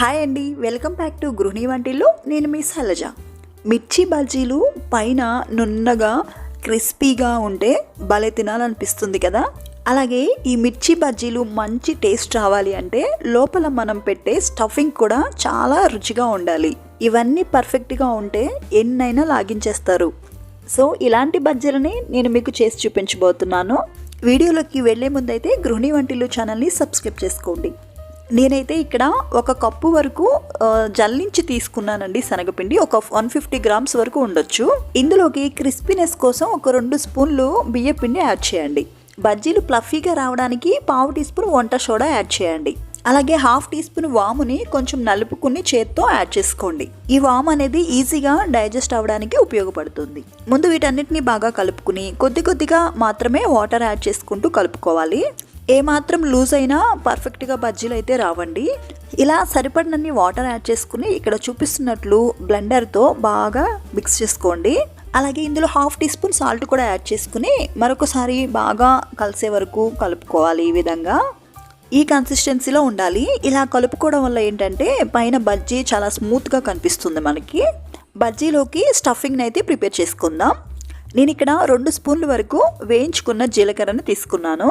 Hi అండి welcome back to గృహిణి వంటిల్లో. నేను మీ శైలజ మిర్చి బజ్జీలు పైన నున్నగా క్రిస్పీగా ఉంటే భలే తినాలనిపిస్తుంది కదా? అలాగే ఈ మిర్చి బజ్జీలు మంచి టేస్ట్ రావాలి అంటే లోపల మనం పెట్టే స్టఫింగ్ కూడా చాలా రుచిగా ఉండాలి. ఇవన్నీ పర్ఫెక్ట్గా ఉంటే ఎన్నైనా లాగించేస్తారు. సో ఇలాంటి బజ్జీలని నేను మీకు చేసి చూపించబోతున్నాను. వీడియోలోకి వెళ్ళే ముందైతే గృహిణి వంటిల్లు ఛానల్ని సబ్స్క్రైబ్ చేసుకోండి. నేనైతే ఇక్కడ ఒక కప్పు వరకు జల్లించి తీసుకున్నానండి శనగపిండి. ఒక వన్ ఫిఫ్టీ గ్రామ్స్ వరకు ఉండొచ్చు. ఇందులోకి క్రిస్పీనెస్ కోసం ఒక రెండు స్పూన్లు బియ్యపిండి యాడ్ చేయండి. బజ్జీలు ప్లఫీగా రావడానికి పావు టీ స్పూన్ వంట సోడా యాడ్ చేయండి. అలాగే హాఫ్ టీ స్పూన్ వాముని కొంచెం నలుపుకుని చేత్తో యాడ్ చేసుకోండి. ఈ వామ్ అనేది ఈజీగా డైజెస్ట్ అవ్వడానికి ఉపయోగపడుతుంది. ముందు వీటన్నిటిని బాగా కలుపుకుని కొద్ది కొద్దిగా మాత్రమే వాటర్ యాడ్ చేసుకుంటూ కలుపుకోవాలి. ఏమాత్రం లూజ్ అయినా పర్ఫెక్ట్గా బజ్జీలు అయితే రావండి. ఇలా సరిపడినన్ని వాటర్ యాడ్ చేసుకుని ఇక్కడ చూపిస్తున్నట్లు బ్లెండర్తో బాగా మిక్స్ చేసుకోండి. అలాగే ఇందులో హాఫ్ టీ స్పూన్ సాల్ట్ కూడా యాడ్ చేసుకుని మరొకసారి బాగా కలిసే వరకు కలుపుకోవాలి ఈ విధంగా. ఈ కన్సిస్టెన్సీలో ఉండాలి. ఇలా కలుపుకోవడం వల్ల ఏంటంటే పైన బజ్జీ చాలా స్మూత్గా కనిపిస్తుంది మనకి. బజ్జీలోకి స్టఫింగ్ని అయితే ప్రిపేర్ చేసుకుందాం. నేను ఇక్కడ రెండు స్పూన్ల వరకు వేయించుకున్న జీలకర్రని తీసుకున్నాను.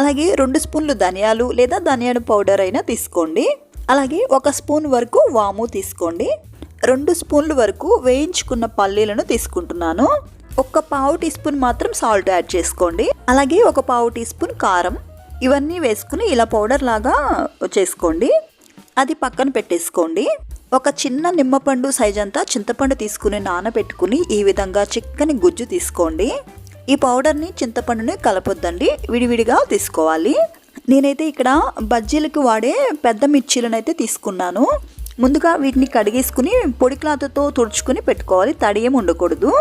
అలాగే రెండు స్పూన్లు ధనియాలు లేదా ధనియాల పౌడర్ అయినా తీసుకోండి. అలాగే ఒక స్పూన్ వరకు వాము తీసుకోండి. రెండు స్పూన్ల వరకు వేయించుకున్న పల్లీలను తీసుకుంటున్నాను. ఒక పావు టీ స్పూన్ మాత్రం సాల్ట్ యాడ్ చేసుకోండి. అలాగే ఒక పావు టీ స్పూన్ కారం. ఇవన్నీ వేసుకుని ఇలా పౌడర్ లాగా చేసుకోండి. అది పక్కన పెట్టేసుకోండి. ఒక చిన్న నిమ్మపండు సైజ్ అంతా చింతపండు తీసుకుని నానబెట్టుకుని ఈ విధంగా చిక్కని గుజ్జు తీసుకోండి. ఈ పౌడర్ని చింతపండుని కలపొద్దండి. విడివిడిగా తీసుకోవాలి. నేనైతే ఇక్కడ బజ్జీలకు వాడే పెద్ద మిర్చీలను అయితే తీసుకున్నాను. ముందుగా వీటిని కడిగేసుకుని పొడి క్లాత్తో తుడుచుకుని పెట్టుకోవాలి. తడి ఏమి ఉండకూడదు.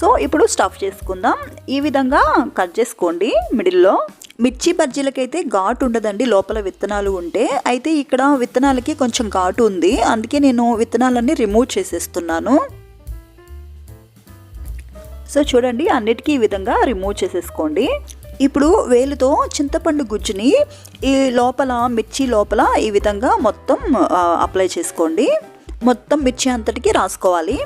సో ఇప్పుడు స్టఫ్ చేసుకుందాం. ఈ విధంగా కట్ చేసుకోండి మిడిల్లో. మిర్చి బజ్జీలకైతే ఘాటు ఉండదండి లోపల విత్తనాలు ఉంటే. అయితే ఇక్కడ విత్తనాలకి కొంచెం ఘాటు ఉంది. అందుకే నేను విత్తనాలన్నీ రిమూవ్ చేసేస్తున్నాను. సో చూడండి అన్నిటికీ ఈ విధంగా రిమూవ్ చేసేసుకోండి. ఇప్పుడు వేలుతో చింతపండు గుజ్జుని ఈ లోపల మిర్చి లోపల ఈ విధంగా మొత్తం అప్లై చేసుకోండి. మొత్తం మిర్చి అంతటికి రాసుకోవాలి.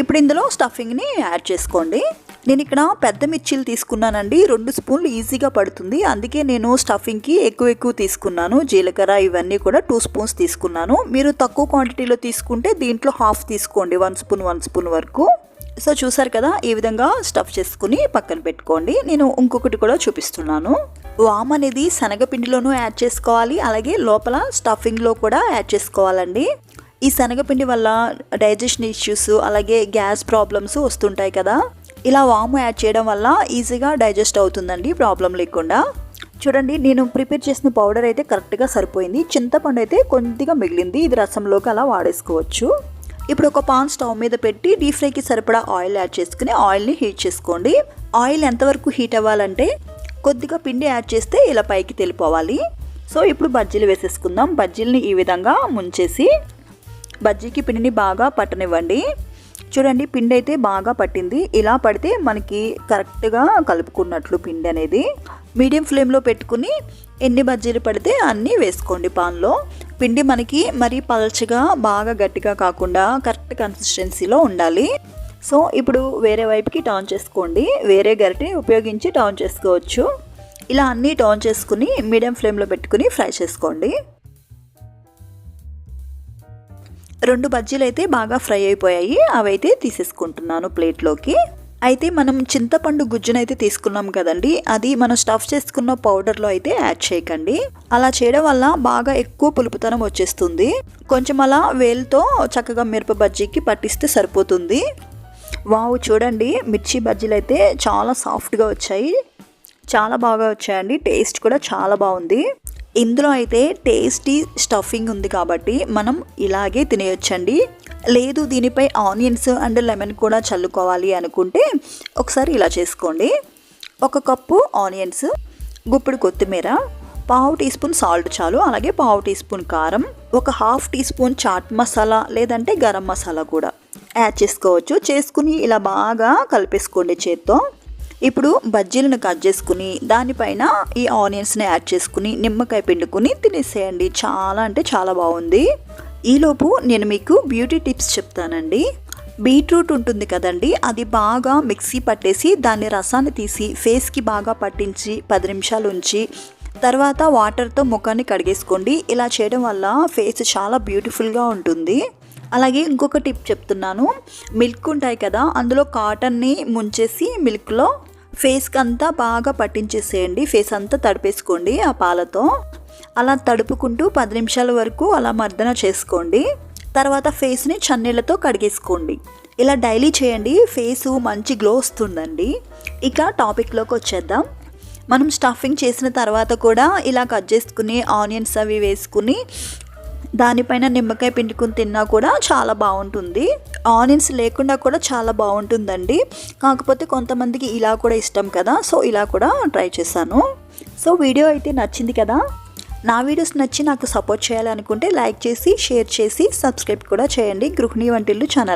ఇప్పుడు ఇందులో స్టఫింగ్ని యాడ్ చేసుకోండి. నేను ఇక్కడ పెద్ద మిర్చీలు తీసుకున్నానండి. రెండు స్పూన్లు ఈజీగా పడుతుంది. అందుకే నేను స్టఫింగ్కి ఎక్కువ ఎక్కువ తీసుకున్నాను. జీలకర్ర ఇవన్నీ కూడా టూ స్పూన్స్ తీసుకున్నాను. మీరు తక్కువ క్వాంటిటీలో తీసుకుంటే దీంట్లో హాఫ్ తీసుకోండి. వన్ స్పూన్ వన్ స్పూన్ వరకు. సో చూసారు కదా ఈ విధంగా స్టఫ్ చేసుకుని పక్కన పెట్టుకోండి. నేను ఇంకొకటి కూడా చూపిస్తున్నాను. వామ్ అనేది శనగపిండిలోనూ యాడ్ చేసుకోవాలి. అలాగే లోపల స్టఫింగ్లో కూడా యాడ్ చేసుకోవాలండి. ఈ శనగపిండి వల్ల డైజెషన్ ఇష్యూస్ అలాగే గ్యాస్ ప్రాబ్లమ్స్ వస్తుంటాయి కదా. ఇలా వాము యాడ్ చేయడం వల్ల ఈజీగా డైజెస్ట్ అవుతుందండి ప్రాబ్లం లేకుండా. చూడండి నేను ప్రిపేర్ చేసిన పౌడర్ అయితే కరెక్ట్గా సరిపోయింది. చింతపండు అయితే కొద్దిగా మిగిలింది. ఇది రసంలోకి అలా వాడేసుకోవచ్చు. ఇప్పుడు ఒక పాన్ స్టవ్ మీద పెట్టి డీప్ ఫ్రైకి సరిపడా ఆయిల్ యాడ్ చేసుకుని ఆయిల్ని హీట్ చేసుకోండి. ఆయిల్ ఎంతవరకు హీట్ అవ్వాలంటే కొద్దిగా పిండి యాడ్ చేస్తే ఇలా పైకి తెలిపోవాలి. సో ఇప్పుడు బజ్జీలు వేసేసుకుందాం. బజ్జీలని ఈ విధంగా ముంచేసి బజ్జీకి పిండిని బాగా పట్టనివ్వండి. చూడండి పిండి అయితే బాగా పట్టింది. ఇలా పడితే మనకి కరెక్ట్గా కలుపుకున్నట్లు పిండి అనేది. మీడియం ఫ్లేమ్లో పెట్టుకుని ఎన్ని బజ్జీలు పడితే అన్నీ వేసుకోండి పాన్లో. పిండి మనకి మరీ పల్చగా బాగా గట్టిగా కాకుండా కరెక్ట్ కన్సిస్టెన్సీలో ఉండాలి. సో ఇప్పుడు వేరే వైపుకి టర్న్ చేసుకోండి. వేరే గరిటెని ఉపయోగించి టర్న్ చేసుకోవచ్చు. ఇలా అన్నీ టర్న్ చేసుకుని మీడియం ఫ్లేమ్లో పెట్టుకుని ఫ్రై చేసుకోండి. రెండు బజ్జీలు అయితే బాగా ఫ్రై అయిపోయాయి. అవైతే తీసేసుకుంటున్నాను ప్లేట్లోకి. అయితే మనం చింతపండు గుజ్జునైతే తీసుకున్నాం కదండి. అది మనం స్టఫ్ చేసుకున్న పౌడర్లో అయితే యాడ్ చేయకండి. అలా చేయడం వల్ల బాగా ఎక్కువ పులుపుతనం వచ్చేస్తుంది. కొంచెం అలా వేలుతో చక్కగా మిరప బజ్జీకి పట్టిస్తే సరిపోతుంది. వావు చూడండి. మిర్చి బజ్జీలు అయితే చాలా సాఫ్ట్గా వచ్చాయి. చాలా బాగా వచ్చాయండి. టేస్ట్ కూడా చాలా బాగుంది. ఇందులో అయితే టేస్టీ స్టఫింగ్ ఉంది కాబట్టి మనం ఇలాగే తినేయొచ్చండి. లేదు దీనిపై ఆనియన్స్ అండ్ లెమన్ కూడా చల్లుకోవాలి అనుకుంటే ఒకసారి ఇలా చేసుకోండి. ఒక కప్పు ఆనియన్స్ గుప్పిడి కొత్తిమీర పావు టీ స్పూన్ సాల్ట్ చాలు అలాగే పావు టీ స్పూన్ కారం ఒక half teaspoon chaat masala లేదంటే గరం మసాలా కూడా యాడ్ చేసుకోవచ్చు. చేసుకుని ఇలా బాగా కలిపేసుకోండి చేత్తో. ఇప్పుడు బజ్జీలను కట్ చేసుకుని దానిపైన ఈ ఆనియన్స్ని యాడ్ చేసుకుని నిమ్మకాయ పిండుకుని తినేసేయండి. చాలా అంటే చాలా బాగుంది. ఈలోపు నేను మీకు బ్యూటీ టిప్స్ చెప్తానండి. బీట్రూట్ ఉంటుంది కదండి అది బాగా మిక్సీ పట్టేసి దాని రసాన్ని తీసి ఫేస్కి బాగా పట్టించి పది నిమిషాలు ఉంచి తర్వాత వాటర్తో ముఖాన్ని కడిగేసుకోండి. ఇలా చేయడం వల్ల ఫేస్ చాలా బ్యూటిఫుల్గా ఉంటుంది. అలాగే ఇంకొక టిప్ చెప్తున్నాను. మిల్క్ ఉంటాయి కదా అందులో కాటన్ని ముంచేసి మిల్క్లో ఫేస్కి అంతా బాగా పట్టించేసేయండి. ఫేస్ అంతా తడిపేసుకోండి ఆ పాలతో. అలా తడుపుకుంటూ పది నిమిషాల వరకు అలా మర్దన చేసుకోండి. తర్వాత ఫేస్ని చన్నీళ్ళతో కడిగేసుకోండి. ఇలా డైలీ చేయండి. ఫేసు మంచి గ్లో వస్తుందండి. ఇక టాపిక్లోకి వచ్చేద్దాం. మనం స్టఫింగ్ చేసిన తర్వాత కూడా ఇలా కట్ చేసుకుని ఆనియన్స్ అవి వేసుకుని దానిపైన నిమ్మకాయ పిండుకుని తిన్నా కూడా చాలా బాగుంటుంది. ఆనియన్స్ లేకుండా కూడా చాలా బాగుంటుందండి. కాకపోతే కొంతమందికి ఇలా కూడా ఇష్టం కదా. సో ఇలా కూడా ట్రై చేశాను. సో వీడియో అయితే నచ్చింది కదా? నా వీడియోస్ నచ్చి నాకు సపోర్ట్ చేయాలనుకుంటే లైక్ చేసి షేర్ చేసి సబ్స్క్రైబ్ కూడా చేయండి. గృహిణి వంటిల్లు ఛానల్.